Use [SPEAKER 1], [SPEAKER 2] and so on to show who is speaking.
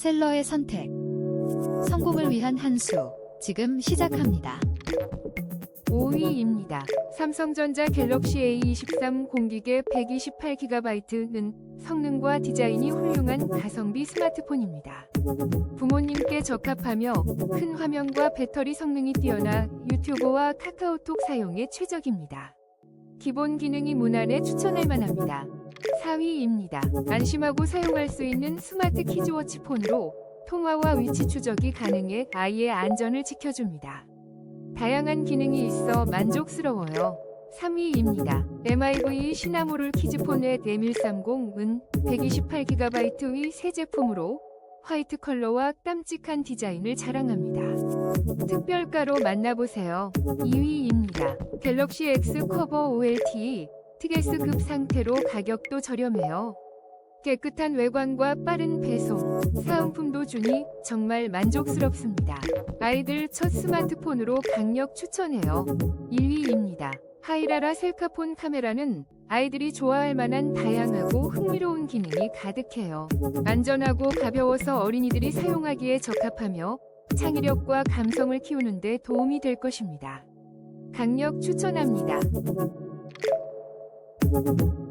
[SPEAKER 1] 셀러의 선택. 성공을 위한 한 수. 지금 시작합니다.
[SPEAKER 2] 5위입니다. 삼성전자 갤럭시 A23 공기계 128GB는 성능과 디자인이 훌륭한 가성비 스마트폰입니다. 부모님께 적합하며 큰 화면과 배터리 성능이 뛰어나 유튜브와 카카오톡 사용에 최적입니다. 기본 기능이 무난해 추천할 만합니다. 4위입니다. 안심하고 사용할 수 있는 스마트 키즈워치 폰으로 통화와 위치 추적이 가능해 아이의 안전을 지켜줍니다. 다양한 기능이 있어 만족스러워요. 3위입니다. MIV 시나모롤 키즈폰의 M130은 128GB의 새 제품으로 화이트 컬러와 깜찍한 디자인을 자랑합니다. 특별가로 만나보세요. 2위입니다. 갤럭시 X 커버 OLT 특S급 상태로 가격도 저렴해요. 깨끗한 외관과 빠른 배송, 사은품도 주니 정말 만족스럽습니다. 아이들 첫 스마트폰으로 강력 추천해요. 1위입니다. 하이라라 셀카폰 카메라는 아이들이 좋아할 만한 다양하고 흥미로운 기능이 가득해요. 안전하고 가벼워서 어린이들이 사용하기에 적합하며 창의력과 감성을 키우는데 도움이 될 것입니다. 강력 추천합니다. thank you.